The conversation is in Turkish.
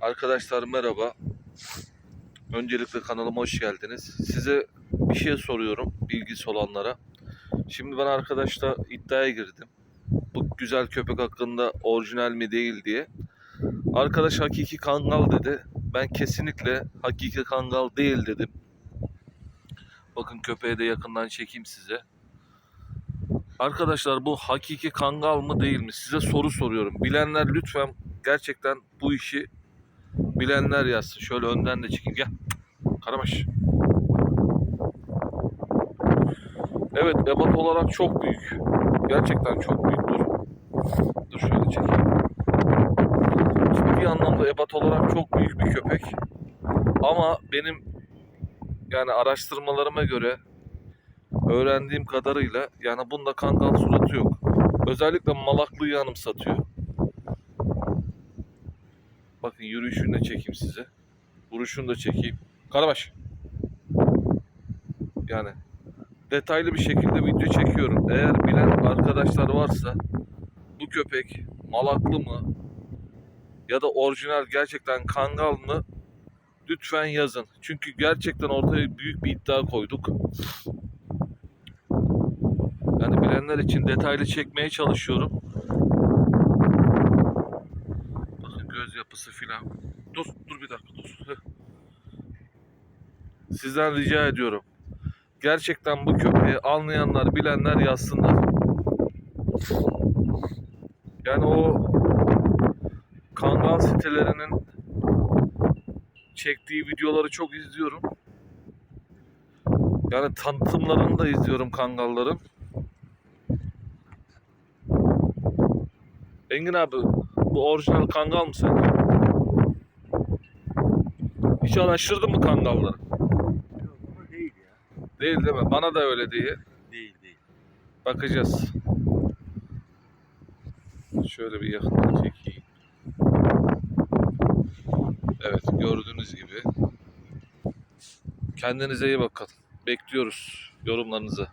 Arkadaşlar merhaba. Öncelikle kanalıma hoş geldiniz. Size bir şey soruyorum bilgisi olanlara. Şimdi ben arkadaşla iddiaya girdim. Bu güzel köpek hakkında orijinal mi değil diye. Arkadaş hakiki kangal dedi. Ben kesinlikle hakiki kangal değil dedim. Bakın köpeği de yakından çekeyim size. Arkadaşlar bu hakiki kangal mı değil mi? Size soru soruyorum. Bilenler lütfen gerçekten bu işi bilenler yazsın. Şöyle önden de çekeyim. Gel. Karabaş. Evet ebat olarak çok büyük. Gerçekten çok büyük. Dur. Dur şöyle çekeyim. Ciddi anlamda ebat olarak çok büyük bir köpek. Ama benim yani araştırmalarıma göre öğrendiğim kadarıyla yani bunda kangal suratı yok. Özellikle malaklıyı anımsatıyor. Bakın yürüyüşünü de çekeyim size. Vuruşunu da çekeyim. Karabaş. Yani detaylı bir şekilde video çekiyorum. Eğer bilen arkadaşlar varsa bu köpek malaklı mı ya da orijinal gerçekten kangal mı lütfen yazın. Çünkü gerçekten ortaya büyük bir iddia koyduk. Yani bilenler için detaylı çekmeye çalışıyorum. Bakın göz yapısı filan. Dur, dur bir dakika. Heh. Sizden rica ediyorum. Gerçekten bu köpeği anlayanlar, bilenler yazsınlar. Yani o kangal sitelerinin çektiği videoları çok izliyorum. Yani tanıtımlarını da izliyorum kangalların. Engin abi bu orijinal kangal mı sence? Hiç araştırdın mı kangalları? Yok ama değil ya. Değil değil mi? Bana da öyle diye. Değil değil. Bakacağız. Şöyle bir yakından çekeyim. Evet gördüğünüz gibi. Kendinize iyi bakın. Bekliyoruz yorumlarınızı.